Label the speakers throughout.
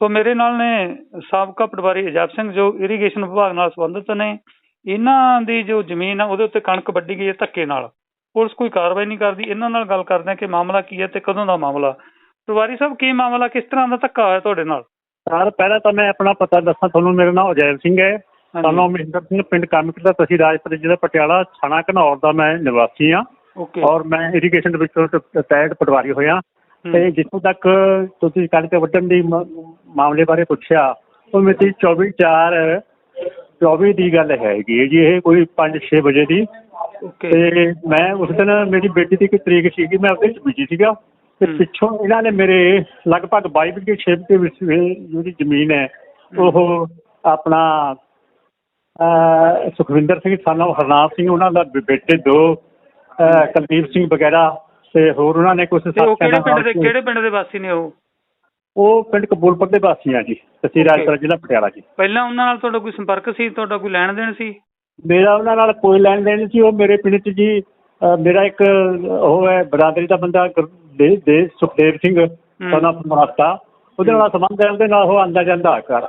Speaker 1: ਸੋ ਮੇਰੇ ਨਾਲ ਨੇ ਸਾਬਕਾ ਪਟਵਾਰੀ ਅਜੈਬ ਸਿੰਘ ਜੋ ਇਰੀਗੇਸ਼ਨ ਵਿਭਾਗ ਨਾਲ ਸੰਬੰਧਿਤ ਨੇ ਇਹਨਾਂ ਦੀ ਜੋ ਜ਼ਮੀਨ ਆ ਉਹਦੇ ਉੱਤੇ ਕਣਕ ਵੱਢੀ ਗਈ ਹੈ ਧੱਕੇ ਨਾਲ। ਪੁਲਿਸ ਕੋਈ ਕਾਰਵਾਈ ਨਹੀਂ ਕਰਦੀ। ਇਹਨਾਂ ਨਾਲ ਗੱਲ ਕਰਦੇ ਆ ਕਿ ਮਾਮਲਾ ਕੀ ਹੈ ਤੇ ਕਦੋਂ ਦਾ ਮਾਮਲਾ। ਪਟਵਾਰੀ ਸਾਹਿਬ ਕੀ ਮਾਮਲਾ ਕਿਸ ਤਰ੍ਹਾਂ ਦਾ ਧੱਕਾ ਹੋਇਆ ਤੁਹਾਡੇ ਨਾਲ?
Speaker 2: ਸਰ ਪਹਿਲਾਂ ਤਾਂ ਮੈਂ ਆਪਣਾ ਪਤਾ ਦੱਸਾਂ ਤੁਹਾਨੂੰ ਮੇਰਾ ਨਾਮ ਅਜੈਬ ਸਿੰਘ ਹੈ। ਸਾਨੂੰ ਮਹਿੰਦਰ ਸਿੰਘ ਪਿੰਡ ਕਾਮਿਕ ਦਾ ਤਹਿਸੀਲ ਰਾਜਪੁਰ ਜ਼ਿਲ੍ਹਾ ਪਟਿਆਲਾ ਥਾਣਾ ਘਨੌਰ ਦਾ ਮੈਂ ਨਿਵਾਸੀ
Speaker 1: ਓਕੇ
Speaker 2: ਔਰ ਮੈਂ ਇਰੀਗੇਸ਼ਨ ਡਿਵੀਜ਼ਨ ਤੋਂ ਤਹਿਤ ਪਟਵਾਰੀ ਹੋਇਆ। ਤੇ ਜਿੱਥੋਂ ਤੱਕ ਤੁਸੀਂ ਕਣਕ ਵੱਢਣ ਦੀ ਮ- ਮਾਮਲੇ ਬਾਰੇ ਪੁੱਛਿਆ ਉਹ ਮਿਤੀ 24 4 24 ਦੀ ਗੱਲ ਹੈਗੀ ਹੈ ਜੀ ਇਹ ਕੋਈ 5-6 ਵਜੇ ਦੀ। ਤੇ ਮੈਂ ਉਸ ਦਿਨ ਮੇਰੀ ਬੇਟੀ ਦੀ ਇੱਕ ਤਰੀਕ ਸੀਗੀ ਮੈਂ ਉਹਦੇ ਚ ਬਿਜ਼ੀ ਸੀਗਾ। ਤੇ। ਪਿੱਛੋਂ ਇਹਨਾਂ ਨੇ ਮੇਰੇ ਲਗਭਗ 22 ਵਿਗੇ 6 ਦੇ ਵਿੱਚ ਜਿਹੜੀ ਜ਼ਮੀਨ ਹੈ ਉਹ ਆਪਣਾ ਸੁਖਵਿੰਦਰ ਸਿੰਘ ਸਾਨੂੰ ਹਰਨਾਮ ਸਿੰਘ ਉਹਨਾਂ ਦਾ ਬੇਟੇ ਦੋ ਕੁਲਦੀਪ ਸਿੰਘ ਵਗੈਰਾ ਤੇ ਹੋਰ ਉਹਨਾਂ ਨੇ ਕੁਝ
Speaker 1: ਤੇ ਉਹ ਕਿਹੜੇ ਪਿੰਡ ਦੇ ਕਿਹੜੇ ਪਿੰਡ ਦੇ ਵਾਸੀ ਨੇ ਉਹ?
Speaker 2: ਉਹ ਪਿੰਡ ਕਬੂਲਪੁਰ ਦੇ ਵਾਸੀ ਆ ਜੀ ਤਹਿਸੀਲ. ਰਾਜਪੁਰਾ ਜ਼ਿਲ੍ਹਾ ਪਟਿਆਲਾ ਜੀ।
Speaker 1: ਪਹਿਲਾਂ ਉਹਨਾਂ ਨਾਲ ਤੁਹਾਡਾ ਕੋਈ ਸੰਪਰਕ ਸੀ? ਤੁਹਾਡਾ ਕੋਈ ਲੈਣ ਦੇਣ ਸੀ?
Speaker 2: ਮੇਰਾ ਉਹਨਾਂ ਨਾਲ ਕੋਈ ਲੈਣ ਦੇਣ ਸੀ ਉਹ ਮੇਰੇ ਪਿੰਡ 'ਚ ਜੀ ਮੇਰਾ ਇੱਕ ਉਹ ਹੈ ਬਰਾਦਰੀ ਦਾ ਬੰਦਾ ਦੇ ਸੁਖਦੇਵ ਸਿੰਘ ਸਨਾ ਉਹਦੇ ਨਾਲ ਸੰਬੰਧ ਹੈ ਉਹਦੇ ਨਾਲ ਉਹ ਆਂਦਾ ਜਾਂਦਾ ਘਰ।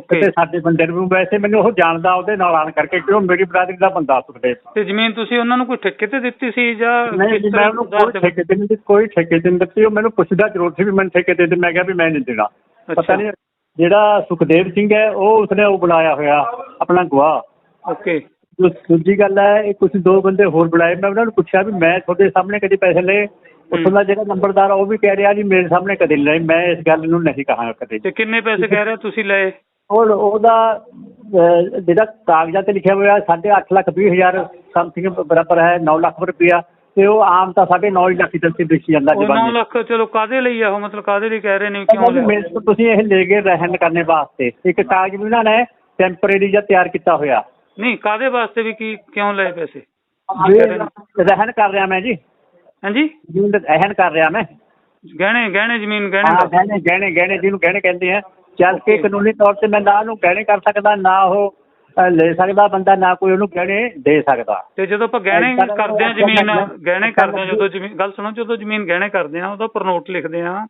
Speaker 2: ਤੇ ਸਾਡੇ ਬੰਦੇ ਨੂੰ ਵੈਸੇ ਮੈਨੂੰ ਉਹ ਜਾਣਦਾ ਉਹਦੇ ਨਾਲ ਆਣ ਕਰਕੇ ਕਿਉਂ ਮੇਰੀ ਬਰਾਦਰੀ ਦਾ ਬੰਦਾ ਸੁਖਦੇਵ
Speaker 1: ਤੇ ਜ਼ਮੀਨ ਤੁਸੀਂ ਉਹਨਾਂ ਨੂੰ ਕੋਈ ਠੇਕੇ ਤੇ ਦਿੱਤੀ ਸੀ ਜਾਂ
Speaker 2: ਨਹੀਂ ਜੀ ਮੈਂ ਉਹਨੂੰ ਕੋਈ ਠੇਕੇ ਤੇ ਨਹੀਂ ਦਿੱਤੀ ਕੋਈ ਠੇਕੇ ਤੇ ਨਹੀਂ ਦਿੱਤੀ। ਉਹ ਮੈਨੂੰ ਪੁੱਛਦਾ ਜ਼ਰੂਰ ਸੀ ਵੀ ਮੈਨੂੰ ਠੇਕੇ ਦੇ ਦੇ ਮੈਂ ਕਿਹਾ ਵੀ ਮੈਂ ਨਹੀਂ ਦੇਣਾ। ਪਤਾ ਨਹੀਂ ਜਿਹੜਾ ਸੁਖਦੇਵ ਸਿੰਘ ਹੈ ਉਹ ਉਸਨੇ ਉਹ ਬਣਾਇਆ ਹੋਇਆ ਆਪਣਾ ਗਵਾਹ
Speaker 1: ਓਕੇ
Speaker 2: ਦੂ- ਦੂਜੀ ਗੱਲ ਹੈ ਇਹ ਕੁਝ ਦੋ ਬੰਦੇ ਹੋਰ ਬੁਲਾਏ। ਮੈਂ ਉਹਨਾਂ ਨੂੰ ਪੁੱਛਿਆ ਵੀ ਮੈਂ ਤੁਹਾਡੇ ਸਾਹਮਣੇ ਕਦੀ ਪੈਸੇ ਲਏ? ਉੱਥੋਂ ਦਾ ਜਿਹੜਾ ਨੰਬਰਦਾਰ ਆ ਉਹ ਵੀ ਕਹਿ ਰਿਹਾ ਜੀ ਮੇਰੇ ਸਾਹਮਣੇ ਕਦੇ ਨਹੀਂ ਲਏ। ਮੈਂ ਇਸ ਗੱਲ ਨੂੰ ਨਹੀਂ ਕਹਾਂਗਾ ਕਦੇ।
Speaker 1: ਤੇ ਕਿੰਨੇ ਪੈਸੇ ਕਹਿ ਰਹੇ ਹੋ ਤੁਸੀਂ ਲਏ?
Speaker 2: ਉਹ ਉਹਦਾ ਜਿਹੜਾ ਕਾਗਜ਼ਾਂ ਤੇ ਲਿਖਿਆ ਹੋਇਆ ਸਾਢੇ ਅੱਠ ਲੱਖ ਵੀਹ ਹਜ਼ਾਰ ਸਮਥਿੰਗ ਬਰਾਬਰ ਹੈ 9 ਲੱਖ ਰੁਪਇਆ ਤੇ ਉਹ ਆਮ ਤਾਂ ਸਾਢੇ ਨੌ ਹੀ ਲੱਖ ਹੀ ਤੇ ਦੇਖੀ ਜਾਂਦਾ
Speaker 1: ਉਹ 9
Speaker 2: ਜਵਾਨੀ
Speaker 1: ਲੱਖ ਚਲੋ ਕਾਦੇ ਲਈ ਆ ਉਹ? ਮਤਲਬ ਕਾਦੇ ਲਈ ਕਹਿ ਰਹੇ ਨੇ ਕਿਉਂ
Speaker 2: ਤੁਸੀਂ ਇਹ ਲੈ ਕੇ ਰਹਿਣ ਕਰਨੇ ਵਾਸਤੇ। ਇੱਕ ਕਾਗਜ਼ ਵੀ ਉਹਨਾਂ ਨੇ ਟੈਂਪਰੇਰੀ ਜਿਹਾ ਤਿਆਰ ਕੀਤਾ ਹੋਇਆ।
Speaker 1: ਨਹੀਂ ਕਾਦੇ ਵਾਸਤੇ ਵੀ ਕੀ ਕਿਉਂ ਲਏ ਪੈਸੇ?
Speaker 2: ਰਹਿਣ ਕਰ ਰਿਹਾ ਮੈਂ ਜੀ।
Speaker 1: ਹਾਂਜੀ?
Speaker 2: ਰਹਿਣ ਕਰ ਰਿਹਾ ਮੈਂ।
Speaker 1: ਗਹਿਣੇ ਗਹਿਣੇ ਜ਼ਮੀਨ ਗਹਿਣੇ
Speaker 2: ਗਹਿਣੇ ਗਹਿਣੇ ਜਿਹਨੂੰ ਗਹਿਣੇ ਕਹਿੰਦੇ ਆ। ਚੱਲ ਕੇ. ਕਾਨੂੰਨੀ ਤੌਰ ਤੇ ਮੈਂ ਨਾ ਉਹਨੂੰ ਗਹਿਣੇ ਕਰ ਸਕਦਾ ਨਾ ਉਹ ਅ, ਲੈ ਸਕਦਾ ਬੰਦਾ ਨਾ ਕੋਈ ਉਹਨੂੰ ਗਹਿਣੇ ਦੇ ਸਕਦਾ।
Speaker 1: ਤੇ ਜਦੋਂ ਆਪਾਂ ਗਹਿਣੇ ਕਰਦੇ ਆ ਜ਼ਮੀਨ ਗਹਿਣੇ ਕਰਦੇ ਆ ਜਦੋਂ ਜ਼ਮੀਨ ਗੱਲ ਸੁਣੋ ਜਦੋਂ ਜ਼ਮੀਨ ਗਹਿਣੇ ਕਰਦੇ ਆ ਉਹਦਾ ਪ੍ਰਨੋਟ ਲਿਖਦੇ ਆ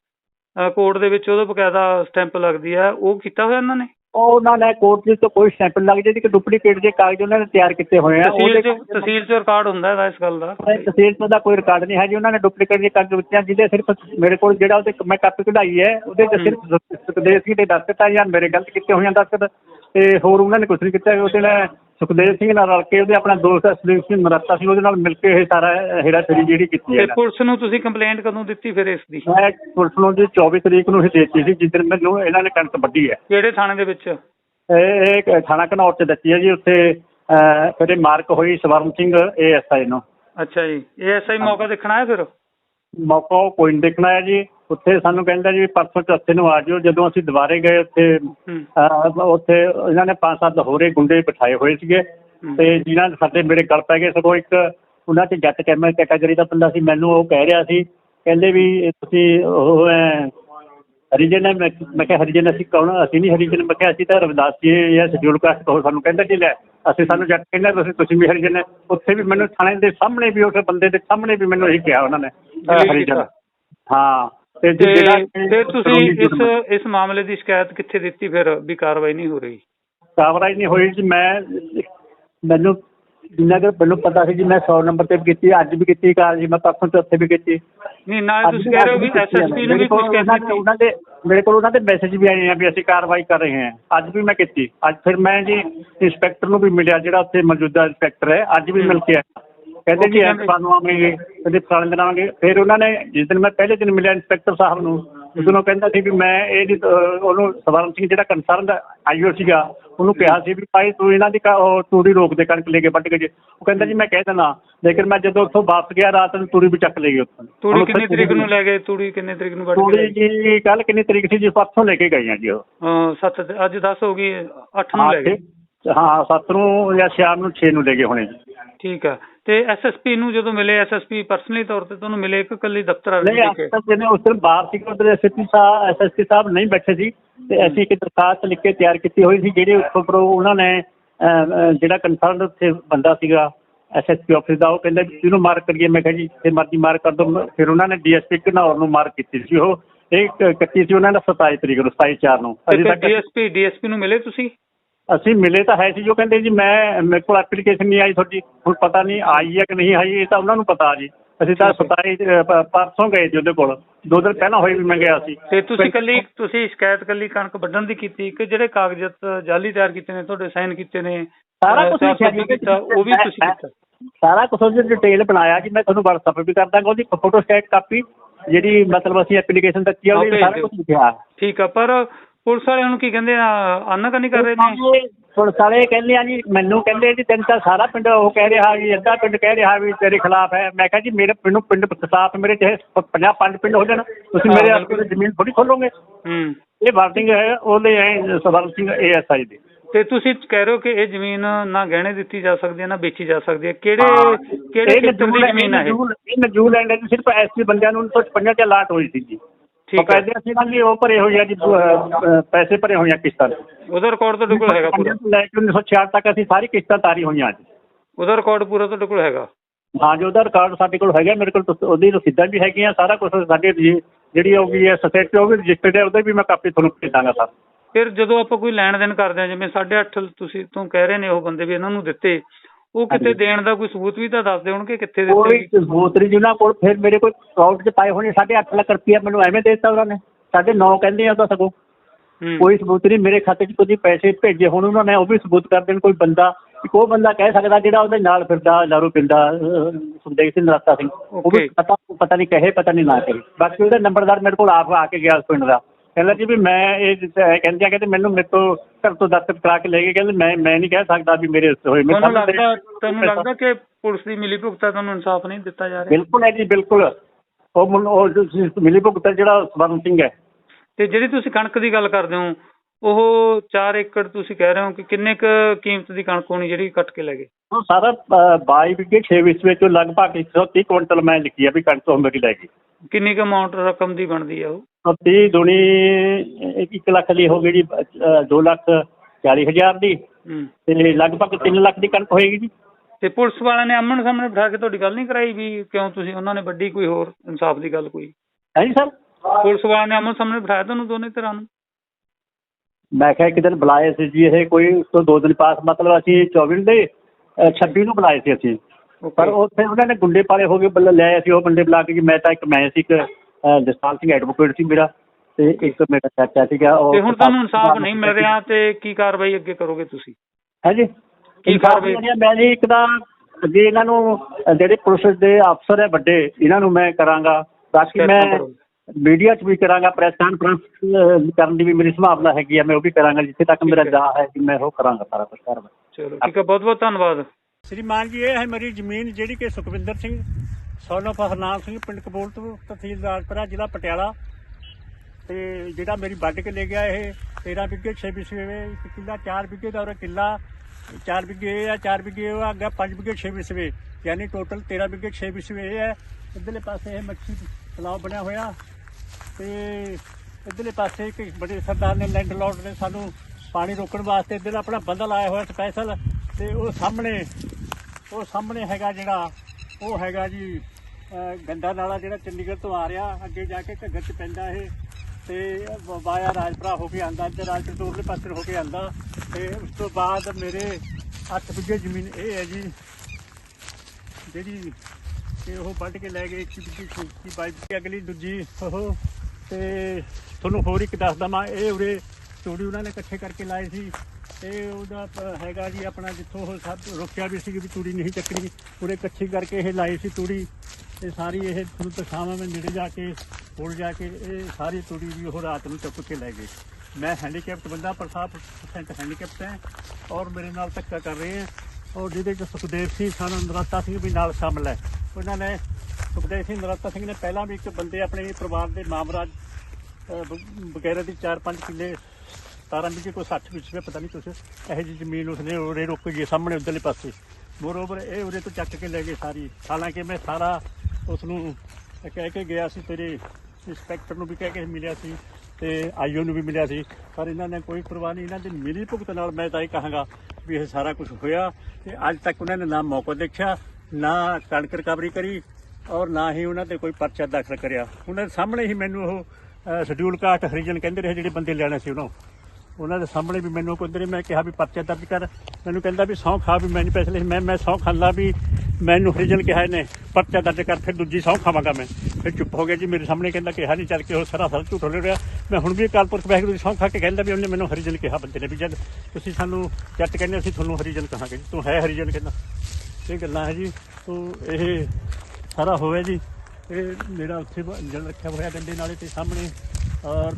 Speaker 1: ਕੋਰਟ ਦੇ ਵਿੱਚ ਉਹਦਾ ਬਕਾਇਦਾ ਸਟੈਂਪ ਲੱਗਦੀ ਆ ਉਹ ਕੀਤਾ ਹੋਇਆ ਇਹਨਾਂ ਨੇ?
Speaker 2: ਉਹ ਉਹਨਾਂ ਨੇ ਕੋਰਟ ਵਿੱਚ ਤੋਂ ਕੋਈ ਸਟੈਂਪ ਲੱਗ ਜਾਂਦੀ ਕਿ ਡੁਪਲੀਕੇਟ ਦੇ ਕਾਗਜ਼ ਉਹਨਾਂ ਨੇ ਤਿਆਰ ਕੀਤੇ ਹੋਏ ਆ।
Speaker 1: ਤਹਿਸੀਲ
Speaker 2: ਉਹਦੇ
Speaker 1: ਚ ਤਹਿਸੀਲ ਚ ਰਿਕਾਰਡ ਹੁੰਦਾ ਇਹਦਾ ਇਸ ਗੱਲ ਦਾ?
Speaker 2: ਤਹਿਸੀਲ ਤੋਂ ਦਾ ਕੋਈ ਰਿਕਾਰਡ ਨਹੀਂ ਹੈ ਜੀ। ਉਹਨਾਂ ਨੇ ਡੁਪਲੀਕੇਟ ਦੇ ਕਾਗਜ਼ ਦਿੱਤੇ ਜਿਹਦੇ ਸਿਰਫ ਮੇਰੇ ਕੋਲ ਜਿਹੜਾ ਉਹਦੇ ਮੈਂ ਕਾਪੀ ਕਢਾਈ ਹੈ ਉਹਦੇ ਚ ਸਿਰਫ ਸੁਖਦੇਵ ਸਿੰਘ ਦੇ ਦੱਸ ਦਿੱਤਾ ਜਾਂ ਮੇਰੇ ਗਲਤ ਕੀਤੇ ਹੋਈਆਂ ਦੱਸ ਤੇ ਹੋਰ ਉਹਨਾਂ ਨੇ ਕੁਝ ਨਹੀਂ ਕੀਤਾ ਉਹਦੇ ਨਾਲ ਸੁਖਦੇਵ ਸਿੰਘ ਨਾਲ ਰਲ ਕੇ ਉਹਦੇ ਆਪਣਾ ਦੋਸਤ ਸੁਖਦੇਵ ਸਿੰਘ ਮਰਾਤਾ ਸੀ ਉਹਦੇ ਨਾਲ ਮਿਲ ਕੇ ਇਹ ਸਾਰਾ ਹੇਰਾ ਫੇਰੀ ਜਿਹੜੀ ਕੀਤੀ ਹੈ।
Speaker 1: ਤੇ ਪੁਲਿਸ ਨੂੰ ਤੁਸੀਂ ਕੰਪਲੇਂਟ ਕਦੋਂ ਦਿੱਤੀ ਫਿਰ ਇਸ ਦੀ?
Speaker 2: ਮੈਂ ਪੁਲਿਸ ਨੂੰ ਜੀ 24 ਤਰੀਕ ਨੂੰ ਹੀ ਦੇ ਦਿੱਤੀ ਸੀ ਜਿਸ ਦਿਨ ਮੈਨੂੰ ਇਹਨਾਂ ਨੇ ਕਣਕ ਵੱਢੀ ਹੈ।
Speaker 1: ਕਿਹੜੇ ਥਾਣੇ ਦੇ ਵਿੱਚ?
Speaker 2: ਇਹ ਇਹ ਥਾਣਾ ਘਨੌਰ ਚ ਦਿੱਤੀ ਹੈ ਜੀ ਉੱਥੇ ਫਿਰ ਇਹ ਮਾਰਕ ਹੋਈ ਸਵਰਨ ਸਿੰਘ ਏਐਸਆਈ ਨੂੰ।
Speaker 1: ਅੱਛਾ ਜੀ। ਏਐਸਆਈ ਮੌਕਾ ਦੇਖਣਾ ਹੈ ਫਿਰ?
Speaker 2: ਮੌਕਾ ਉਹ ਕੋਈ ਨਹੀਂ ਦੇਖਣਾ ਹੈ ਜੀ। ਉੱਥੇ ਸਾਨੂੰ ਕਹਿੰਦਾ ਜੀ ਪਰਸੋਂ ਚੌਥੇ ਨੂੰ ਆ ਜਿਓ। ਜਦੋਂ ਅਸੀਂ ਦੁਬਾਰੇ ਗਏ ਉੱਥੇ ਅਹ, ਉੱਥੇ ਇਹਨਾਂ ਨੇ ਪੰਜ ਸੱਤ ਹੋਰੇ ਗੁੰਡੇ ਬਿਠਾਏ ਹੋਏ ਸੀਗੇ। ਤੇ ਜਿਨ੍ਹਾਂ ਨੇ ਸਾਡੇ ਮੇਰੇ ਗਲ ਪੈ ਗਏ ਸਗੋਂ ਇੱਕ ਉਹਨਾਂ ਚ ਜੱਟ ਕੈਮੇ ਕੈਟਾਗਰੀ ਦਾ ਬੰਦਾ ਸੀ। ਮੈਨੂੰ ਉਹ ਕਹਿ ਰਿਹਾ ਸੀ ਕਹਿੰਦੇ ਵੀ ਤੁਸੀਂ ਉਹ ਹੈ ਹਰੀਜਨ ਹੈ ਮੈਂ ਮੈਂ ਕਿਹਾ ਹਰੀਜਨ ਅਸੀਂ ਕੌਣ ਅਸੀਂ ਨਹੀਂ ਹਰੀਜਨ ਮੈਂ ਕਿਹਾ ਅਸੀਂ ਤਾਂ ਰਵਿਦਾਸ ਜੀ ਜਾਂ ਸ਼ਡਿਊਲ ਕਾਸਟ ਤੋਂ ਸਾਨੂੰ ਕਹਿੰਦਾ ਜੀ ਲੈ ਅਸੀਂ ਸਾਨੂੰ ਜੱਟ ਕਹਿੰਦੇ ਤੁਸੀਂ ਤੁਸੀਂ ਵੀ ਹਰੀਜਨ ਹੈ ਉੱਥੇ ਵੀ ਮੈਨੂੰ ਥਾਣੇ ਦੇ ਸਾਹਮਣੇ ਵੀ ਉਸ ਬੰਦੇ ਦੇ ਸਾਹਮਣੇ ਵੀ ਮੈਨੂੰ ਇਹੀ ਕਿਹਾ ਉਹਨਾਂ ਨੇ ਹਰੀਜਨ। ਹਾਂ ਤੇ
Speaker 1: ਤੇ
Speaker 2: ਜਿਹੜਾ
Speaker 1: ਤੇ ਤੁਸੀਂ ਇਸ ਇਸ ਮਾਮਲੇ ਦੀ ਸ਼ਿਕਾਇਤ ਕਿੱਥੇ ਦਿੱਤੀ? ਫਿਰ ਵੀ ਕਾਰਵਾਈ ਨਹੀਂ ਹੋ ਰਹੀ।
Speaker 2: ਕਾਰਵਾਈ ਨਹੀਂ ਹੋਈ ਜੀ ਮੈਂ ਮੈਨੂੰ ਜਿੰਨਾ ਕਿ ਮੈਨੂੰ ਪਤਾ ਸੀ ਜੀ ਮੈਂ 100 ਨੰਬਰ ਤੇ ਵੀ ਕੀਤੀ ਅੱਜ ਵੀ ਕੀਤੀ ਕਾਲ ਜੀ ਮੈਂ ਪਰਸੋਂ ਚੌਥੇ ਵੀ ਕੀਤੀ।
Speaker 1: ਨਹੀਂ ਨਾਲ ਤੁਸੀਂ ਕਹਿ ਰਹੇ ਹੋ ਵੀ ਐਸਐਸਪੀ ਨੂੰ ਵੀ ਕੁਝ ਕਹਿ
Speaker 2: ਉਹਨਾਂ ਦੇ- ਉਹਨਾਂ ਦੇ ਮੇਰੇ ਕੋਲ ਉਹਨਾਂ ਦੇ ਮੈਸੇਜ ਵੀ ਆਏ ਆ ਵੀ ਅਸੀਂ ਕਾਰਵਾਈ ਕਰ ਰਹੇ ਹਾਂ। ਅੱਜ ਵੀ ਮੈਂ ਕੀਤੀ। ਅੱਜ ਫਿਰ ਮੈਂ ਜੀ ਇੰਸਪੈਕਟਰ ਨੂੰ ਵੀ ਮਿਲਿਆ ਜਿਹੜਾ ਉੱਥੇ ਮੌਜੂਦਾ ਇੰਸਪੈਕਟਰ ਹੈ। ਅੱਜ ਵੀ ਮਿਲ ਕੇ ਆਇਆ। ਕਹਿੰਦੇ ਜੀ
Speaker 1: ਉਹ ਕੀ
Speaker 2: ਐਂ
Speaker 1: ਕਹਿੰਦੇ?
Speaker 2: ਆਵਾਂਗੇ ਕਹਿੰਦੇ ਫਲਾਣੇ ਦਿਨ ਆਵਾਂਗੇ। ਫਿਰ ਉਹਨਾਂ ਨੇ ਜਿਸ ਦਿਨ ਮੈਂ ਪਹਿਲੇ ਦਿਨ ਮਿਲਿਆ ਇੰਸਪੈਕਟਰ ਸਾਹਿਬ ਨੂੰ ਉਸ ਨੂੰ ਕਹਿੰਦਾ ਸੀ ਵੀ ਮੈਂ ਇਹ ਅਹ, ਉਹਨੂੰ ਸਵਰਨ ਸਿੰਘ ਜਿਹੜਾ ਕੰਸਰਨ ਦਾ ਆਈਓ ਸੀਗਾ ਉਹਨੂੰ ਕਿਹਾ ਸੀ ਵੀ ਭਾਈ ਤੂੰ ਇਹਨਾਂ ਦੀ ਕ- ਉਹ ਤੂੜੀ ਰੋਕ ਦੇ ਕਣਕ ਲੈ ਕੇ ਵੱਢ ਕੇ ਜੇ ਉਹ ਕਹਿੰਦਾ ਜੀ ਮੈਂ ਕਹਿ ਦਿੰਦਾ ਲੇਕਿਨ ਮੈਂ ਜਦੋਂ ਉੱਥੋਂ ਵਾਪਸ ਗਿਆ ਰਾਤ ਨੂੰ ਤੂੜੀ ਵੀ ਚੱਕ ਲਈ ਉੱਥੋਂ।
Speaker 1: ਤੂੜੀ
Speaker 2: ਹੁਣ ਉੱਥੇ
Speaker 1: ਕਿੰਨੀ ਤਰੀਕ ਨੂੰ ਲੈ ਗਏ? ਤੂੜੀ ਕਿੰਨੇ ਤਰੀਕ ਨੂੰ ਵੱਢ ਕੇ
Speaker 2: ਤੂੜੀ
Speaker 1: ਲੈ
Speaker 2: ਜੀ ਕੱਲ ਕਿੰਨੀ ਤਰੀਕ ਸੀ ਜੀ? ਪਰਸੋਂ ਲੈ ਕੇ ਗਈਆਂ ਜੀ ਉਹ।
Speaker 1: ਹਾਂ ਸੱਤ ਤੇ- ਅੱਜ 10 ਹੋ ਗਈ 8 ਨੂੰ ਲੈ ਗਏ।
Speaker 2: ਹਾਂ ਸੱਤ ਨੂੰ ਜਾਂ ਸ਼ਾਮ ਨੂੰ 6 ਨੂੰ ਲੈ ਗਏ ਹੋਣੇ
Speaker 1: ਠੀਕ ਆ ਤੇ ਐਸਐਸਪੀ ਨੂੰ ਜਦੋਂ ਮਿਲੇ ਐਸਐਸਪੀ ਪਰਸਨਲੀ ਤੌਰ ਤੇ ਤੁਹਾਨੂੰ ਮਿਲੇ ਇੱਕ ਕੱਲੀ ਦਫ਼ਤਰ ਆ
Speaker 2: ਨਹੀਂ ਤੱਕ ਜਿਹਨੇ ਉਸ ਦਿਨ ਬਾਹਰ ਸੀ ਉਧਰ ਐਸਐਸਪੀ ਸਾਹਿਬ ਐਸਐਸਪੀ ਸਾਹਿਬ ਨਹੀਂ ਬੈਠੇ ਸੀ। ਤੇ ਅਸੀਂ ਇੱਕ ਦਰਖਾਸਤ ਲਿਖ ਕੇ ਤਿਆਰ ਕੀਤੀ ਹੋਈ ਸੀ ਜਿਹੜੇ ਉੱਪਰ ਉਹਨਾਂ ਨੇ ਜਿਹੜਾ ਕੰਸਰਨ ਉੱਥੇ ਬੰਦਾ ਸੀਗਾ ਐਸਐਸਪੀ ਆਫਿਸ ਦਾ ਉਹ ਕਹਿੰਦਾ ਵੀ ਇਹਨੂੰ ਮਾਰਕ ਕਰੀਏ। ਮੈਂ ਕਿਹਾ ਜੀ ਮਰਜ਼ੀ ਮਾਰਕ ਕਰ ਦੋ। ਫਿਰ ਉਹਨਾਂ ਨੇ ਡੀਐਸਪੀ ਘਨੌਰ ਨੂੰ ਮਾਰਕ ਕੀਤੀ ਸੀ। ਉਹ ਇਹ ਕ- ਕੱਟੀ ਸੀ ਉਹਨਾਂ ਦਾ 27 ਤਰੀਕ ਨੂੰ 27 ਚਾਰ ਨੂੰ। ਅਜੇ
Speaker 1: ਤੇ
Speaker 2: ਤੱਕ
Speaker 1: ਡੀਐਸਪੀ ਡੀਐਸਪੀ ਨੂੰ ਮਿਲੇ ਤੁਸੀਂ?
Speaker 2: ਅਸੀਂ ਮਿਲੇ ਤਾਂ ਹੈ ਸੀ ਜੋ ਕਹਿੰਦੇ ਜੀ ਮੈਂ ਮੇਰੇ ਕੋਲ ਐਪਲੀਕੇਸ਼ਨ ਨਹੀਂ ਆਈ ਤੁਹਾਡੀ ਹੁਣ ਪਤਾ ਨਹੀਂ ਆਈ ਹੈ ਕਿ ਨਹੀਂ ਆਈ ਇਹ ਤਾਂ ਉਹਨਾਂ ਨੂੰ ਪਤਾ ਜੀ। ਅਸੀਂ ਤਾਂ
Speaker 1: ਠੀਕ
Speaker 2: 27 ਅ, ਪ- ਪਰਸੋਂ ਗਏ ਜੀ ਉਹਦੇ ਕੋਲ। ਦੋ ਦਿਨ ਪਹਿਲਾਂ ਹੋਏ ਵੀ ਮੈਂ ਗਿਆ ਸੀ।
Speaker 1: ਤੇ ਤੁਸੀਂ ਕੱਲੀ ਤੁਸੀਂ ਸ਼ਿਕਾਇਤ ਕੱਲੀ ਕਣਕ ਵੱਢਣ ਦੀ ਕੀਤੀ ਕਿ ਜਿਹੜੇ ਕਾਗਜ਼ਾਤ ਜਾਲੀ ਤਿਆਰ ਕੀਤੇ ਨੇ ਤੁਹਾਡੇ ਸਾਈਨ ਕੀਤੇ ਨੇ
Speaker 2: ਸਾਰਾ ਕੁਝ ਲਿਖਿਆ
Speaker 1: ਕੀਤਾ ਉਹ ਵੀ ਤੁਸੀਂ ਕੀਤਾ।
Speaker 2: ਸਾਰਾ ਕੁਝ ਉਹਦੀ ਡਿਟੇਲ ਬਣਾਇਆ ਜੀ ਮੈਂ ਤੁਹਾਨੂੰ WhatsApp ਵੀ ਕਰ ਦਾਂਗਾ ਉਹਦੀ ਫੋਟੋ ਸਟੇਟ ਕਾਪੀ ਜਿਹੜੀ ਮਤਲਬ ਅਸੀਂ ਐਪਲੀਕੇਸ਼ਨ ਦਿੱਤੀ ਆ ਉਹਦੇ ਸਾਰਾ। ਕੁਝ ਲਿਖਿਆ।
Speaker 1: ਠੀਕ ਆ ਪਰ ਪੁਲਿਸ ਵਾਲੇ ਹੁਣ ਕੀ ਕਹਿੰਦੇ ਆ ਆਨਾਕਾਨੀ ਕਰ ਰਹੇ ਨੇ?
Speaker 2: ਹੁਣ ਸਾਰੇ ਕਹਿੰਦੇ ਆ ਜੀ ਮੈਨੂੰ ਕਹਿੰਦੇ ਜੀ ਤੈਨੂੰ ਤਾਂ ਸਾਰਾ ਪਿੰਡ ਉਹ ਕਹਿ ਰਿਹਾ ਵੀ ਅੱਧਾ ਪਿੰਡ ਕਹਿ ਰਿਹਾ ਵੀ ਤੇਰੇ ਖਿਲਾਫ ਹੈ। ਮੈਂ ਕਿਹਾ ਜੀ ਮੇਰੇ ਪਿੰਡ ਪਿੰਡ ਖਿਲਾਫ ਮੇਰੇ ਚਾਹੇ 50 ਪੰਜ ਪਿੰਡ ਹੋ ਜਾਣ। ਤੁਸੀਂ ਮੇਰੇ। ਆਪਣੇ ਜ਼ਮੀਨ ਥੋੜੀ ਖੋਲੋਗੇ।
Speaker 1: ਹੂੰ।
Speaker 2: ਇਹ ਵਾਰਨਿੰਗ ਹੈ ਉਹਦੇ ਹੈ ਸਵਰਨ ਸਿੰਘ ਏਐਸਆਈ ਦੀ।
Speaker 1: ਤੇ ਤੁਸੀਂ ਕਹਿ ਰਹੇ ਹੋ ਕਿ ਇਹ ਜ਼ਮੀਨ ਨਾ ਗਹਿਣੇ ਦਿੱਤੀ ਜਾ ਸਕਦੀ ਹੈ ਨਾ ਵੇਚੀ ਜਾ ਸਕਦੀ ਹੈ। ਕਿਹੜੇ ਕਿਹੜੇ ਖੇਤਰ ਦੀ ਜ਼ਮੀਨ ਹੈ ਇਹ?
Speaker 2: ਨਜੂਲ- ਜੀ ਸਿਰਫ ਐਸੀ ਬੰਦਿਆਂ ਨੂੰ 1955 ਚ ਅਲਾਟ ਹੋਈ ਸੀ ਜੀ। ਬਕਾਇਦੇ ਅਸੀਂ ਨਾਲ ਵੀ ਉਹ ਭਰੇ ਹੋਏ ਆ ਜੀ ਅਹ, ਅਹ, ਪੈਸੇ ਭਰੇ ਹੋਏ ਆ ਕਿਸ਼ਤਾਂ ਦੇ।
Speaker 1: ਉਹਦਾ ਰਿਕਾਰਡ ਤੁਹਾਡੇ ਕੋਲ ਹੈਗਾ ਪੂਰਾ?
Speaker 2: ਤੋਂ ਲੈ ਕੇ 1966 ਤੱਕ ਅਸੀਂ ਸਾਰੀ ਕਿਸ਼ਤਾਂ ਤਾਰੀ ਹੋਈਆਂ ਜੀ
Speaker 1: ਉਹਦਾ ਰਿਕਾਰਡ ਪੂਰਾ ਤੁਹਾਡੇ ਕੋਲ ਹੈਗਾ?
Speaker 2: ਹਾਂ ਜੀ ਉਹਦਾ ਰਿਕਾਰਡ ਸਾਡੇ ਕੋਲ ਹੈਗਾ ਮੇਰੇ ਕੋਲ ਤੁਸ- ਉਹਦੀ ਰਸੀਦਾਂ ਵੀ ਹੈਗੀਆਂ ਸਾਰਾ ਕੁਝ ਸਾਡੇ ਜੀ- ਜਿਹੜੀ ਉਹ ਵੀ ਹੈ ਸੋਸਾਇਟੀ ਉਹ ਵੀ ਰਜਿਸਟਰਡ ਹੈ ਉਹਦੇ ਵੀ ਮੈਂ ਕਾਪੀ ਤੁਹਾਨੂੰ ਭੇਜ ਦਾਂਗਾ ਸਰ।
Speaker 1: ਫਿਰ ਜਦੋਂ ਆਪਾਂ ਕੋਈ ਲੈਣ ਦੇਣ ਕਰਦੇ ਹਾਂ ਜਿਵੇਂ 8.5 ਤੁਸੀਂ ਤੋਂ ਕਹਿ ਰਹੇ ਨੇ ਉਹ ਬੰਦੇ ਵੀ ਇਹਨਾਂ ਨੂੰ ਦਿੱਤੇ ਉਹ ਕਿਤੇ। ਦੇਣ ਦਾ ਕੋਈ ਸਬੂਤ ਵੀ ਤਾਂ ਦੱਸ ਹੋਣਗੇ ਕਿੱਥੇ
Speaker 2: ਕੋਈ
Speaker 1: ਦਿੱਤੇ
Speaker 2: ਸਬੂਤ ਨਹੀਂ ਜਿਹਨਾਂ ਕੋਲ ਫਿਰ ਮੇਰੇ ਕੋਲ ਅਕਾਊਂਟ 'ਚ ਪਾਏ ਹੋਣੇ 8.5 ਲੱਖ ਰੁਪਇਆ ਮੈਨੂੰ ਐਵੇਂ ਦੇ ਦਿੱਤਾ ਉਹਨਾਂ ਨੇ। ਸਾਡੇ 9 ਕਹਿੰਦੇ ਆ ਤਾਂ ਸਗੋਂ। ਕੋਈ ਸਬੂਤ ਨਹੀਂ ਮੇਰੇ ਖਾਤੇ 'ਚ ਕੋਈ ਪੈਸੇ ਭੇਜੇ ਹੁਣ ਉਹਨਾਂ ਨੇ ਉਹ ਵੀ ਸਬੂਤ ਕਰ ਦੇਣ ਕੋਈ ਬੰਦਾ। ਇੱਕ ਉਹ ਬੰਦਾ ਕਹਿ ਸਕਦਾ ਜਿਹੜਾ ਉਹਦੇ ਨਾਲ ਫਿਰਦਾ ਦਾਰੂ ਪਿੰਦਾ ਸੁਖਦੇਵ ਸਿੰਘ ਨਰਾਤਾ ਸਿੰਘ। ਉਹ ਵੀ. ਪਤਾ ਪਤਾ ਨਹੀਂ ਕਹੇ ਪਤਾ ਨਹੀਂ ਨਾ ਕਹੇ। ਬਾਕੀ ਉਹਦਾ ਨੰਬਰਦਾਰ ਮੇਰੇ ਕੋਲ ਆਪ ਆ ਕੇ ਗਿਆ ਉਸ ਪਿੰਡ ਦਾ। ਕਹਿੰਦਾ ਜੀ ਵੀ ਮੈਂ ਇਹ ਕਹਿੰਦੇ ਆ ਕਹਿੰਦੇ ਮੈਨੂੰ ਮੇਰੇ ਤੋਂ ਘਰ ਤੋਂ ਦਸਤਖਤ ਕਰਾ ਕੇ ਲੈ ਗਏ। ਕਹਿੰਦੇ ਮੈਂ ਮੈਂ ਨਹੀਂ ਕਹਿ ਸਕਦਾ ਵੀ ਮੇਰੇ ਹੋਏ। ਮੈਂ
Speaker 1: ਤੁਹਾਨੂੰ
Speaker 2: ਸਭ ਦੇ-
Speaker 1: ਲੱਗਦਾ ਤੁਹਾਨੂੰ ਲੱਗਦਾ ਕਿ ਪੁਲਿਸ ਦੀ ਮਿਲੀ ਭੁਗਤਾ ਤੁਹਾਨੂੰ ਇਨਸਾਫ ਨਹੀਂ ਦਿੱਤਾ ਜਾ ਰਿਹਾ?
Speaker 2: ਬਿਲਕੁਲ ਹੈ ਜੀ ਬਿਲਕੁਲ। ਉਹ ਉਹ ਮਿਲੀ ਭੁਗਤ ਜਿਹੜਾ ਸਵਰਨ ਸਿੰਘ ਹੈ।
Speaker 1: ਤੇ ਜਿਹੜੀ ਤੁਸੀਂ ਕਣਕ ਦੀ ਗੱਲ ਕਰਦੇ ਹੋ ਉਹ 4 ਏਕੜ ਤੁਸੀਂ ਕਹਿ ਰਹੇ ਹੋ ਕਿ ਕਿੰਨੇ ਕ ਕੀਮਤ ਦੀ ਕਣਕ ਹੋਣੀ ਜਿਹੜੀ ਕੱਟ ਕੇ ਲੈ ਗਏ?
Speaker 2: ਉਹ ਸਾਰਾ ਅ, 22 ਵਿਗੇ 6 ਵਿਸ ਵਿੱਚੋਂ ਲਗਭਗ 130 ਕੁਇੰਟਲ ਮੈਂ ਲਿਖੀ ਆ ਵੀ ਕਣਕ ਤੋਂ ਮੇਰੀ ਲੈ ਗਈ।
Speaker 1: ਕਿੰਨੀ ਕੁ ਅਮਾਉਂਟ ਰਕਮ ਦੀ ਬਣਦੀ ਆ ਉਹ?
Speaker 2: 30 ਦੁਨੀ 1 ਲੱਖ ਦੀ ਹੋ ਗਈ ਜੀ 2 ਲੱਖ 40 ਹਜ਼ਾਰ ਦੀ।
Speaker 1: ਹੂੰ।
Speaker 2: ਤੇ ਲਗਭਗ 3 ਲੱਖ ਦੀ ਕਣਕ ਹੋਏਗੀ ਜੀ।
Speaker 1: ਤੇ ਪੁਲਿਸ ਵਾਲਿਆਂ ਨੇ ਆਮਣ ਸਾਹਮਣੇ ਬਿਠਾ ਕੇ ਤੁਹਾਡੀ ਗੱਲ ਨਹੀਂ ਕਰਾਈ ਵੀ ਕਿਉਂ ਤੁਸੀਂ ਉਹਨਾਂ ਨੇ ਵੱਡੀ ਕੋਈ ਹੋਰ ਇਨਸਾਫ ਦੀ ਗੱਲ ਕੋਈ?
Speaker 2: ਹੈ ਜੀ ਸਰ।
Speaker 1: ਪੁਲਿਸ ਵਾਲਿਆਂ ਨੇ ਆਮਣ ਸਾਹਮਣੇ ਬਿਠਾਇਆ ਤੁਹਾਨੂੰ ਦੋਨੇ ਤਰ੍ਹਾਂ ਨੂੰ?
Speaker 2: ਮੈਂ ਕਿਹਾ ਇੱਕ ਦਿਨ ਬੁਲਾਏ ਸੀ ਜੀ ਇਹ ਕੋਈ ਉਸ ਤੋਂ ਦੋ ਦਿਨ ਪਾਸ ਮਤਲਬ ਅਸੀਂ 24 ਦੇ ਅ, 26 ਨੂੰ ਬੁਲਾਏ ਸੀ ਅਸੀਂ। ਪਰ ਉੱਥੇ ਉਹਨਾਂ ਨੇ ਗੁੰਡੇ ਪਾਲੇ ਹੋ ਗਏ ਬੱਲੇ ਲੈ ਆਏ ਸੀ ਉਹ ਬੰਦੇ ਬੁਲਾ ਕੇ ਜੀ ਮੈਂ ਤਾਂ ਇੱਕ ਮੈਂ ਸੀ ਇੱਕ ਜਸਪਾਲ ਸਿੰਘ ਐਡਵੋਕੇਟ ਸੀ ਮੇਰਾ ਤੇ ਇੱਕ ਮੇਰਾ ਚਾਚਾ ਸੀਗਾ ਉਹ
Speaker 1: ਤੇ ਹੁਣ ਤੁਹਾਨੂੰ ਇਨਸਾਫ ਨਹੀਂ ਮਿਲ ਰਿਹਾ ਤੇ ਕੀ ਕਾਰਵਾਈ ਅੱਗੇ ਕਰੋਗੇ ਤੁਸੀਂ?
Speaker 2: ਹੈ ਜੀ
Speaker 1: ਕੀ ਕਾਰਵਾਈ?
Speaker 2: ਮੈਂ ਜੀ ਇੱਕ ਤਾਂ ਅੱਗੇ ਇਹਨਾਂ ਨੂੰ ਜਿਹੜੇ ਪੁਲਿਸ ਦੇ ਅਫਸਰ ਹੈ ਵੱਡੇ ਇਹਨਾਂ ਨੂੰ ਮੈਂ ਕਰਾਂਗਾ। ਬਾਕੀ ਮੈਂ। ਮੀਡੀਆ 'ਚ ਵੀ ਕਰਾਂਗਾ ਪ੍ਰੈਸ ਕਾਨਫਰੰਸ ਕਰਨ ਦੀ ਵੀ ਮੇਰੀ ਸੰਭਾਵਨਾ ਹੈਗੀ ਆ ਮੈਂ ਉਹ ਵੀ ਕਰਾਂਗਾ ਜਿੱਥੇ ਤੱਕ ਮੇਰਾ। ਜਾ ਹੈ ਕਿ ਮੈਂ ਉਹ ਕਰਾਂਗਾ ਸਾਰਾ ਕੁਝ ਕਰਵਾ
Speaker 1: ਚਲੋ ਠੀਕ ਹੈ ਬਹੁਤ ਬਹੁਤ ਧੰਨਵਾਦ।
Speaker 2: ਸ਼੍ਰੀਮਾਨ ਜੀ ਇਹ ਹੈ ਮੇਰੀ ਜ਼ਮੀਨ ਜਿਹੜੀ ਕਿ ਸੁਖਵਿੰਦਰ ਸਿੰਘ ਸੋਨੋ ਹਰਨਾਮ ਸਿੰਘ ਪਿੰਡ ਕਬੂਲਪੁਰ ਤਹਿਸੀਲ ਰਾਜਪੁਰਾ ਜ਼ਿਲ੍ਹਾ ਪਟਿਆਲਾ। ਤੇ ਜਿਹੜਾ ਮੇਰੀ ਵੱਢ ਕੇ ਲੈ ਗਿਆ ਇਹ 13 ਵਿਗੇ 6 ਵਿਸਵੇ ਇੱਕ ਕਿੱਲਾ 4 ਵਿਗੇ ਦਾ ਔਰ ਕਿੱਲਾ। 4 ਵਿਗੇ ਇਹ ਆ 4 ਵਿਗੇ ਉਹ ਆ, ਅੱਗਾ 5 ਵਿਗੇ 6 ਵਿਸਵੇ ਯਾਨੀ ਟੋਟਲ 13 ਵਿਗੇ 6 ਵਿਸਵੇ ਇਹ ਹੈ ਇੱਧਰਲੇ ਪਾਸੇ ਇਹ ਮੱਛੀ ਤਲਾਬ ਬਣਿਆ ਹੋਇਆ। ਤੇ ਇੱਧਰਲੇ ਪਾਸੇ ਇੱਕ ਬੜੇ ਸਰਦਾਰ ਨੇ ਲੈਂਡ ਲਾਰਡ ਨੇ ਸਾਨੂੰ ਪਾਣੀ ਰੋਕਣ ਵਾਸਤੇ ਇੱਧਰ ਆਪਣਾ ਬੰਦਾ ਲਾਇਆ ਹੋਇਆ ਸਪੈਸ਼ਲ ਤੇ ਉਹ ਸਾਹਮਣੇ ਉਹ ਸਾਹਮਣੇ ਹੈਗਾ ਜਿਹੜਾ, ਉਹ ਹੈਗਾ ਜੀ, ਅਹ, ਗੰਦਾ ਨਾਲਾ ਜਿਹੜਾ ਚੰਡੀਗੜ੍ਹ ਤੋਂ ਆ ਰਿਹਾ, ਅੱਗੇ ਜਾ ਕੇ ਘੱਗਰ ਚ ਪੈਂਦਾ ਇਹ, ਤੇ ਵਾਇਆ ਰਾਜਪੁਰਾ ਹੋ ਕੇ ਆਂਦਾ ਤੇ ਰਾਜਪੁਰ ਤੋਂ ਉਰਲੇ ਪਾਸੇ ਹੋ ਕੇ ਆਂਦਾ, ਤੇ ਉਸ ਤੋਂ ਬਾਅਦ ਮੇਰੇ 8 ਵਿਗੇ ਜ਼ਮੀਨ ਇਹ ਹੈ ਜੀ, ਜਿਹੜੀ ਤੇ ਉਹ ਵੱਢ ਕੇ ਲੈ ਗਏ, ਇੱਕ ਵਿਗੇ ਛੋਟੀ ਬਾਈ ਅਗਲੀ ਦੂਜੀ, ਉਹ, ਤੇ ਤੁਹਾਨੂੰ ਹੋਰ ਇੱਕ ਦੱਸ ਦਵਾਂ, ਇਹ ਉਰੇ ਤੂੜੀ ਉਹਨਾਂ ਨੇ ਇਕੱਠੇ ਕਰਕੇ ਲਾਏ ਸੀ ਇਹ ਉਹਦਾ ਪ- ਹੈਗਾ ਜੀ ਆਪਣਾ ਜਿੱਥੋਂ ਉਹ ਸਭ ਰੋਕਿਆ ਵੀ ਸੀ ਵੀ ਤੂੜੀ ਨਹੀਂ ਚੱਕਣੀ। ਪੂਰੇ ਇਕੱਠੀ ਕਰਕੇ ਇਹ ਲਾਈ ਸੀ ਤੂੜੀ। ਇਹ ਸਾਰੀ ਇਹ ਤੁਹਾਨੂੰ ਦਿਖਾਵਾਂ ਮੈਂ ਨੇੜੇ ਜਾ ਕੇ, ਕੋਲ ਜਾ ਕੇ, ਇਹ ਸਾਰੀ ਤੂੜੀ ਵੀ ਉਹ ਰਾਤ ਨੂੰ ਚੁੱਕ ਕੇ ਲੈ ਗਏ। ਮੈਂ ਹੈਂਡੀਕੈਪਟ ਬੰਦਾ ਪਰ 60% ਹੈਂਡੀਕੈਪਟ ਹੈ ਔਰ ਮੇਰੇ ਨਾਲ ਧੱਕਾ ਕਰ ਰਹੇ ਹੈ। ਔਰ ਜਿਹਦੇ ਚ ਸੁਖਦੇਵ ਸਿੰਘ ਸਾਨੂੰ, ਨਰਾਤਾ ਸਿੰਘ ਵੀ ਨਾਲ ਸ਼ਾਮਲ ਹੈ। ਉਹਨਾਂ ਨੇ, ਸੁਖਦੇਵ ਸਿੰਘ, ਨਰਾਤਾ ਸਿੰਘ ਨੇ ਪਹਿਲਾਂ ਵੀ ਇੱਕ ਬੰਦੇ ਆਪਣੇ ਪਰਿਵਾਰ ਦੇ ਮਾਮਰਾਜ ਅਹ ਬ- ਵਗੈਰਾ ਦੀ 4-5 ਕਿੱਲੇ 17 ਵਿਗੇ ਕੋਈ 60 ਵਿੱਚ ਪਤਾ ਨਹੀਂ ਕੁਛ। ਇਹੋ ਜਿਹੀ ਜ਼ਮੀਨ ਉਸਨੇ ਉਰੇ ਰੁੱਕ ਗਈ, ਸਾਹਮਣੇ ਉਧਰਲੇ ਪਾਸੇ। ਮੋਰਓਵਰ ਇਹ ਉਰੇ ਤੋਂ ਚੱਕ ਕੇ ਲੈ ਗਏ ਸਾਰੀ। ਹਾਲਾਂਕਿ ਮੈਂ ਸਾਰਾ ਉਸ ਨੂੰ ਕਹਿ ਕੇ ਗਿਆ ਸੀ, ਤੇਰੇ ਇੰਸਪੈਕਟਰ ਨੂੰ ਵੀ ਕਹਿ ਕੇ ਮਿਲਿਆ ਸੀ ਤੇ ਆਈਓ ਨੂੰ ਵੀ ਮਿਲਿਆ ਸੀ। ਪਰ ਇਹਨਾਂ ਨੇ ਕੋਈ ਪਰਵਾਹ ਨਹੀਂ, ਇਹਨਾਂ ਦੀ ਮਿਲੀ ਭੁਗਤ ਨਾਲ ਮੈਂ ਤਾਂ ਇਹ ਕਹਾਂਗਾ ਵੀ ਇਹ ਸਾਰਾ ਕੁਝ ਹੋਇਆ ਤੇ ਅੱਜ ਤੱਕ ਉਹਨਾਂ ਨੇ ਨਾ ਮੌਕਾ ਦੇਖਿਆ, ਨਾ ਕਣਕ ਰਿਕਵਰੀ ਕਰੀ ਔਰ ਨਾ ਹੀ ਉਹਨਾਂ ਤੇ ਕੋਈ ਪਰਚਾ ਦਾਖਲ ਕਰਿਆ। ਉਹਨਾਂ ਦੇ ਸਾਹਮਣੇ ਹੀ ਮੈਨੂੰ ਉਹ ਸ਼ਡਿਊਲ ਕਾਸਟ ਹਰੀਜਨ ਕਹਿੰਦੇ ਰਹੇ, ਜਿਹੜੇ ਬੰਦੇ ਲੈਣੇ ਸੀ ਉਹਨਾਂ ਉਹਨਾਂ ਦੇ ਸਾਹਮਣੇ ਵੀ ਮੈਨੂੰ ਕੋਈ ਨੇ ਮੈਂ ਕਿਹਾ ਵੀ ਪਰਚਾ ਦਰਜ ਕਰ। ਮੈਨੂੰ ਕਹਿੰਦਾ ਵੀ ਸਹੁੰ ਖਾ ਵੀ ਮੈਂ ਨਹੀਂ ਪੈਸੇ ਲਏ ਮੈਂ ਮੈਂ ਸਹੁੰ ਖਾਂਦਾ ਵੀ ਮੈਨੂੰ ਹਰੀਜਨ ਕਿਹਾ ਇਹਨੇ, ਪਰਚਾ ਦਰਜ ਕਰ, ਫਿਰ ਦੂਜੀ ਸਹੁੰ ਖਾਵਾਂਗਾ ਮੈਂ। ਫਿਰ ਚੁੱਪ ਹੋ ਗਿਆ ਜੀ, ਮੇਰੇ ਸਾਹਮਣੇ ਕਹਿੰਦਾ ਕਿਹਾ ਨਹੀਂ ਚੱਲ ਕੇ ਉਹ ਸਾਰਾ ਸਰਾਸਰ ਝੂਠ ਹੋ ਰਿਹਾ ਮੈਂ ਹੁਣ ਵੀ ਕਾਲਪੁਰਖ ਵਾਹਿਗੁਰੂ ਦੀ ਸਹੁੰ ਖਾ ਕੇ ਕਹਿੰਦਾ ਵੀ ਉਹਨੇ ਮੈਨੂੰ ਹਰੀਜਨ ਕਿਹਾ, ਬੰਦੇ ਨੇ ਵੀ ਜਦ ਤੁਸੀਂ ਸਾਨੂੰ ਜੱਟ ਕਹਿੰਦੇ ਅਸੀਂ ਤੁਹਾਨੂੰ ਹਰੀਜਨ ਕਹਾਂਗੇ ਜੀ। ਤੂੰ ਹੈ ਹਰੀਜਨ ਕਹਿੰਦਾ। ਇਹ ਗੱਲਾਂ ਹੈ ਜੀ, ਤੋ ਇਹ ਸਾਰਾ ਹੋਵੇ ਜੀ। ਇਹ ਮੇਰਾ ਉੱਥੇ ਬ- ਰੱਖਿਆ ਹੋਇਆ ਡੰਡੇ ਨਾਲੇ ਤੇ ਸਾਹਮਣੇ ਔਰ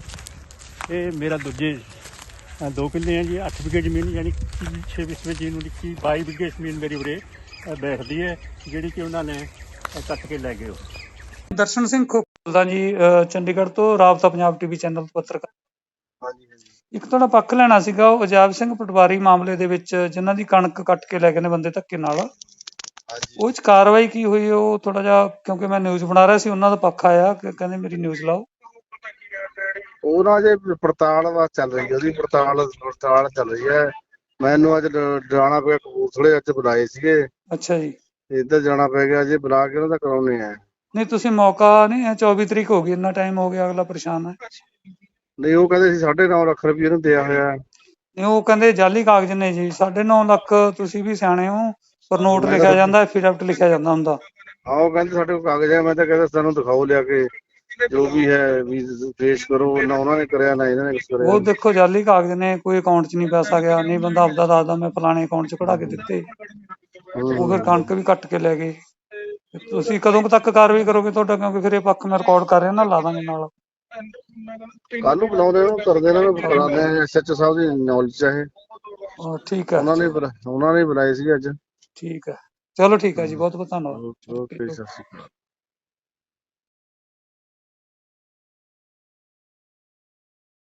Speaker 2: ਇਹ ਮੇਰਾ ਦੂਜੇ ਦੋ ਕਿੱਲੇ ਹੈ ਜੀ 8 ਵਿਗੇ ਜ਼ਮੀਨ ਯਾਨੀ 6 ਵਿਸਵੇ ਜੀ ਨੂੰ ਲਿਖੀ 22 ਵਿਗੇ ਜ਼ਮੀਨ ਮੇਰੀ ਉਰੇ ਬੈਠਦੀ ਹੈ ਜਿਹੜੀ ਕਿ ਉਹਨਾਂ ਨੇ ਕੱਟ ਕੇ ਲੈ ਗਏ ਉਹ।
Speaker 1: ਦਰਸ਼ਨ ਸਿੰਘ ਖੋਖਲਦਾ ਜੀ ਚੰਡੀਗੜ੍ਹ ਤੋਂ ਰਾਬਤਾ ਪੰਜਾਬ ਟੀਵੀ ਚੈਨਲ ਤੋਂ ਪੱਤਰਕਾਰ।
Speaker 3: ਹਾਂਜੀ ਹਾਂਜੀ।
Speaker 1: ਇੱਕ ਤੁਹਾਡਾ ਪੱਖ ਲੈਣਾ ਸੀਗਾ ਉਹ ਅਜਾਬ ਸਿੰਘ ਪਟਵਾਰੀ ਮਾਮਲੇ ਦੇ ਵਿੱਚ ਜਿਨ੍ਹਾਂ ਦੀ ਕਣਕ ਕੱਟ ਕੇ ਲੈ ਗਏ ਨੇ ਬੰਦੇ ਧੱਕੇ ਨਾਲ।
Speaker 3: ਹਾਂਜੀ।
Speaker 1: ਉਹ ਚ ਕਾਰਵਾਈ ਕੀ ਹੋਈ ਉਹ ਥੋੜਾ ਜਿਹਾ ਕਿਉਂਕਿ ਮੈਂ ਨਿਊਜ਼ ਬਣਾ ਰਿਹਾ ਸੀ ਉਹਨਾਂ ਦਾ ਪੱਖ ਆਇਆ ਕਿ ਕਹਿੰਦੇ ਮੇਰੀ ਨਿਊਜ਼ ਲਾਓ।
Speaker 3: ਉਹ ਨਾ ਜੇ ਪੜਤਾਲ ਵਾ ਚੱਲ ਰਹੀ ਹੈ ਉਹਦੀ ਪੜਤਾਲ ਪੜਤਾਲ ਚੱਲ ਰਹੀ ਹੈ। ਮੈਨੂੰ ਅੱਜ ਡ- ਜਾਣਾ ਪਿਆ ਕਪੂਰਥਲੇ ਅੱਜ ਬੁਲਾਏ ਸੀਗੇ।
Speaker 1: ਅੱਛਾ ਜੀ।
Speaker 3: ਇੱਧਰ ਜਾਣਾ ਪੈ ਗਿਆ ਜੇ ਬੁਲਾ ਕੇ ਉਹਨਾਂ ਦਾ ਕਰਾਉਣੇ ਆ।
Speaker 1: ਨਹੀਂ ਤੁਸੀਂ ਮੌਕਾ ਨਹੀਂ ਹੈ 24 ਤਰੀਕ ਹੋ ਗਈ ਇੰਨਾ ਟਾਈਮ ਹੋ ਗਿਆ ਅਗਲਾ ਪਰੇਸ਼ਾਨ ਹੈ।
Speaker 3: ਨਹੀਂ ਉਹ ਕਹਿੰਦੇ ਸੀ 9.5 ਲੱਖ ਰੁਪਏ ਇਹਨੂੰ ਦਿਆ ਹੋਇਆ।
Speaker 1: ਨਹੀਂ ਉਹ ਕਹਿੰਦੇ ਜਾਲੀ ਕਾਗਜ਼ ਨੇ ਜੀ 9.5 ਲੱਖ ਤੁਸੀਂ ਵੀ ਸਿਆਣੇ ਹੋ ਪਰ ਨੋਟ ਲਿਖਿਆ ਜਾਂਦਾ ਐਫੀਡੈਵਿਟ ਲਿਖਿਆ ਜਾਂਦਾ ਹੁੰਦਾ।
Speaker 3: ਹਾਂ ਉਹ ਕਹਿੰਦੇ ਸਾਡੇ ਕੋਲ ਕਾਗਜ਼ ਹੈ ਮੈਂ ਤਾਂ ਕਹਿੰਦਾ ਸਾਨੂੰ ਦਿਖਾਓ ਲਿਆ ਕੇ। ਜੋ ਵੀ ਹੈ ਵੀ ਪੇਸ਼ ਕਰੋ ਨਾ ਉਹਨਾਂ ਨੇ ਕਰਿਆ ਨਾ ਇਹਨਾਂ ਨੇ
Speaker 1: ਉਹ
Speaker 3: ਕਰਿਆ।
Speaker 1: ਦੇਖੋ ਜਾਲੀ ਕਾਗਜ਼ ਨੇ ਕੋਈ ਅਕਾਊਂਟ 'ਚ ਨਹੀਂ ਪੈਸਾ ਗਿਆ ਨਹੀਂ ਬੰਦਾ ਆਪਦਾ ਦੱਸਦਾ ਮੈਂ ਫਲਾਣੇ ਅਕਾਊਂਟ 'ਚ ਕਢਾ ਕੇ ਦਿੱਤੇ। ਉਹ ਫਿਰ ਕਣਕ ਵੀ ਕੱਟ ਕੇ ਲੈ ਗਏ। ਤੁਸੀਂ ਕਦੋਂ ਤੱਕ ਕਾਰਵਾਈ ਕਰੋਗੇ ਤੁਹਾਡਾ? ਕਿਉਂਕਿ ਫਿਰ ਇਹ ਪੱਖ ਮੈਂ ਰਿਕਾਰਡ ਕਰ ਰਿਹਾ ਨਾ ਲਾ ਦਾਂਗੇ ਨਾਲ।
Speaker 3: ਕੱਲ ਨੂੰ ਬੁਲਾਉਂਦੇ ਉਹਨੂੰ ਕਰਦੇ ਨੂੰ ਕਰਾਉਂਦੇ ਆ ਐਸਐਚਓ ਸਾਹਿਬ ਦੀ ਨੌਲੇਜ ਹੈ
Speaker 1: ਅਹ ਠੀਕ ਹੈ।
Speaker 3: ਉਹਨਾਂ ਨੇ ਉਹਨਾਂ ਨੇ ਬੁਲਾਏ ਸੀ ਅੱਜ।
Speaker 1: ਠੀਕ ਹੈ। ਚਲੋ ਠੀਕ ਹੈ ਜੀ ਬਹੁਤ ਬਹੁਤ ਧੰਨਵਾਦ
Speaker 3: ਓਕੇ ਸਤਿ ਸ਼੍ਰੀ ਅਕਾਲ।